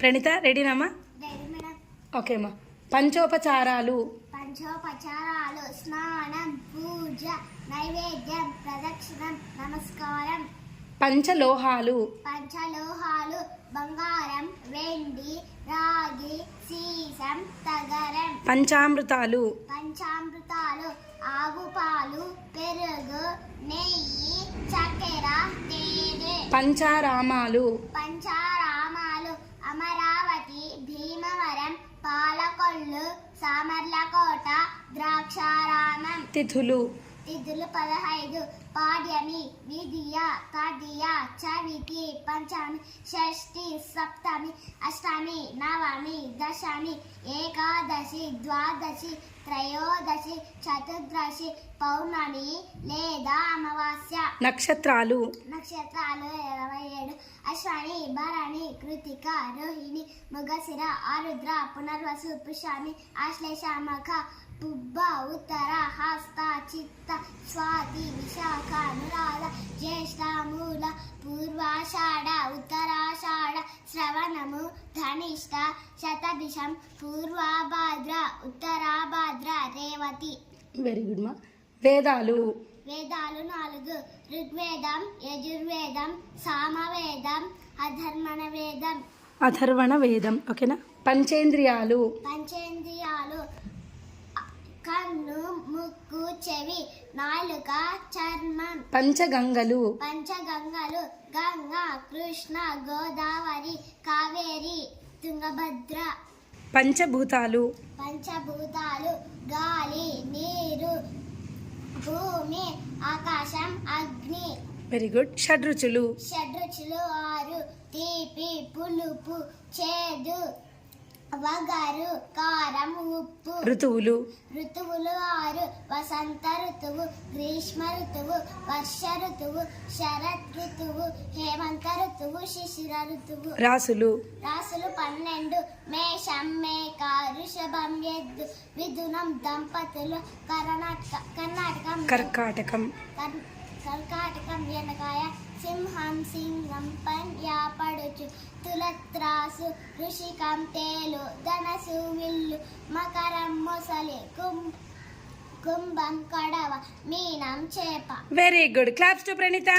Praneetha రెడీనామా okay అమ్మా? పంచోపచారాలు. పంచోపచారాలు స్నానం పూజ నైవేద్యం ప్రదక్షిణం నమస్కారం. పంచలోహాలు. పంచలోహాలు బంగారం వెండి రాగి సీసం తగరం. పంచామృతాలు. పంచామృతాలు ఆవు పాలు పెరుగు నెయ్యి చక్కెర తేనె. పంచారామాలు. పంచారామాలు సామర్లకోట ద్రాక్షారామం. తిథులు. తిథులు పదహైదు. పాడ్యమి విధియ తదియ చవితి పంచమి షష్ఠి సప్తమి అష్టమి నవమి దశమి ఏకాదశి ద్వాదశి త్రయోదశి చతుర్దశి పౌర్ణమి లేదా అమావాస్య నక్షత్రాలు. నక్షత్రాలు ఇరవై ఏడు. అశ్వని భరణి కృతిక రోహిణి మృగశిర ఆరుద్ర పునర్వసు పుష్యామి ఆశ్లేష మఖ పుబ్బ ఉత్తర హస్త చిత్త స్వాతి విశాఖ అనురాధ జ్యేష్ఠ మూల పూర్వాషాఢ ఉత్తరాషాఢ శ్రవణము ధనిష్ట శతభిషం పూర్వాభాద్ర ఉత్తరాభాద్ర రేవతి. వెరీ గుడ్ మా వేదాలు. వేదాలు నాలుగు ఋగ్వేదం యజుర్వేదం సామవేదం అధర్మణ వేదం అథర్వణ వేదం ఓకేనా పంచేంద్రియాలు పంచేంద్రియాలు కన్ను ముక్కు చెవి నాలుక చర్మం పంచగంగలు పంచగంగలు గంగ కృష్ణ గోదావరి కావేరి తుంగభద్ర పంచభూతాలు పంచభూతాలు గాలి నీరు భూమి ఆకాశం అగ్ని. Very good షడ్రుచులు. షడ్రుచులు ఆరు తీపి పులుపు చేదు వగరు కారం ఉప్పు. ఋతువులు. ఋతువులు ఆరు వసంత ఋతువు గ్రీష్మ ఋతువు వర్ష ఋతువు శరత్ ఋతువు హేమంత ఋతువు శిశిర ఋతువు. రాసులు. రాసులు పన్నెండు మేషం మేక వృషభం ఎద్దు మిథునం దంపతులు కర్ణాటకం కర్కాటకం. కర్- కర్కాటకం ఎనకాయ సింహం సింహం పడుచు తులత్రాసు ఋషికం తేలు ధనసు విల్లు మకరం మొసలి కుం కుంభం కడవ మీనం చేప. Very good claps to Praneetha